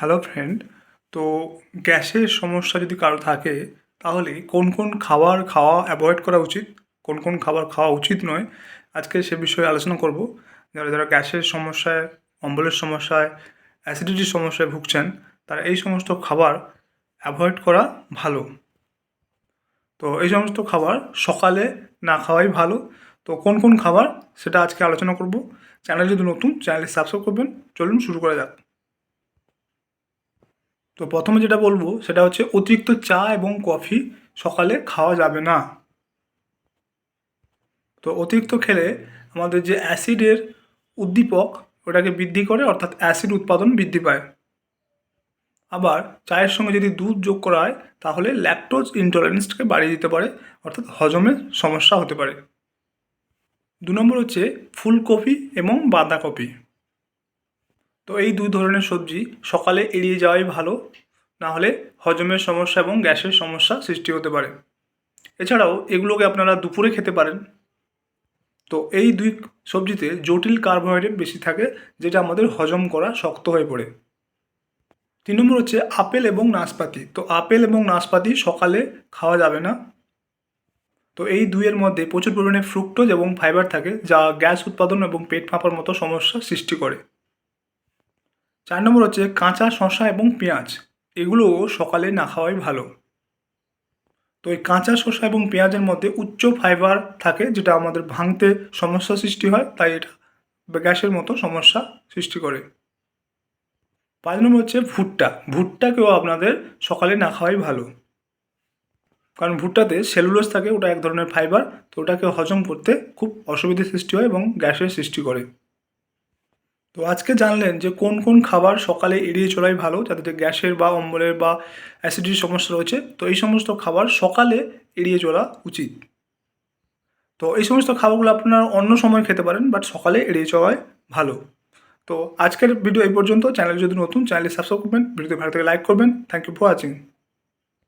Hello friend তো গ্যাসের সমস্যা যদি কারও থাকে, তাহলে কোন কোন খাবার খাওয়া অ্যাভয়েড করা উচিত? কোন কোন খাবার খাওয়া উচিত নয়? আজকে সে বিষয়ে আলোচনা করব। যারা যারা গ্যাসের সমস্যায়, অম্বলের সমস্যায় অ্যাসিডিটির সমস্যায় ভুগছেন, তারা এই সমস্ত খাবার অ্যাভয়েড করা ভালো। তো এই সমস্ত খাবার সকালে না খাওয়াই ভালো। তো কোন কোন খাবার, সেটা আজকে আলোচনা করব। চ্যানেল যদি নতুন চ্যানেলে সাবস্ক্রাইব করবেন। চলুন শুরু করা যাক। তো প্রথমে যেটা বলব, সেটা হচ্ছে অতিরিক্ত চা এবং কফি সকালে খাওয়া যাবে না। তো অতিরিক্ত খেলে আমাদের যে অ্যাসিডের উদ্দীপক, ওটাকে বৃদ্ধি করে, অর্থাৎ অ্যাসিড উৎপাদন বৃদ্ধি পায়। আবার চায়ের সঙ্গে যদি দুধ যোগ করা হয়, তাহলে ল্যাকটোজ ইনটলারেন্সকে বাড়িয়ে দিতে পারে, অর্থাৎ হজমের সমস্যা হতে পারে। দু নম্বর হচ্ছে ফুলকপি এবং বাঁধাকপি। তো এই দুই ধরনের সবজি সকালে এড়িয়ে যাওয়াই ভালো, না হলে হজমের সমস্যা এবং গ্যাসের সমস্যা সৃষ্টি হতে পারে। এছাড়াও এগুলোকে আপনারা দুপুরে খেতে পারেন। তো এই দুই সবজিতে জটিল কার্বোহাইড্রেট বেশি থাকে, যেটা আমাদের হজম করা শক্ত হয়ে পড়ে। তিন নম্বর হচ্ছে আপেল এবং নাশপাতি। তো আপেল এবং নাশপাতি সকালে খাওয়া যাবে না। তো এই দুইয়ের মধ্যে প্রচুর পরিমাণে ফ্রুক্টোজ এবং ফাইবার থাকে, যা গ্যাস উৎপাদন এবং পেট ফাঁপার মতো সমস্যা সৃষ্টি করে। চার নম্বর হচ্ছে কাঁচা, শসা এবং পেঁয়াজ। এগুলো সকালে না খাওয়াই ভালো। তো এই কাঁচা, শসা এবং পেঁয়াজের মধ্যে উচ্চ ফাইবার থাকে, যেটা আমাদের ভাঙতে সমস্যা সৃষ্টি হয়, তাই এটা গ্যাসের মতো সমস্যা সৃষ্টি করে। পাঁচ নম্বর হচ্ছে ভুট্টা। ভুট্টাকেও আপনাদের সকালে না খাওয়াই ভালো। কারণ ভুট্টাতে সেলুলোজ থাকে, ওটা এক ধরনের ফাইবার তো ওটাকে হজম করতে খুব অসুবিধে সৃষ্টি হয় এবং গ্যাসের সৃষ্টি করে। তো আজকে জানলেন যে কোন কোন খাবার সকালে এড়িয়ে চলাই ভালো যাদের গ্যাসের বা অম্বলের বা অ্যাসিডিটির সমস্যা রয়েছে। তো এই সমস্ত খাবার সকালে এড়িয়ে চলা উচিত। তো এই সমস্ত খাবারগুলো আপনারা অন্য সময় খেতে পারেন বাট সকালে এড়িয়ে চলাই ভালো। তো আজকের ভিডিও এই পর্যন্ত। চ্যানেল যদি নতুন চ্যানেলে সাবস্ক্রাইব করবেন, ভিডিওতে ভালো থেকে লাইক করবেন। Thank you for watching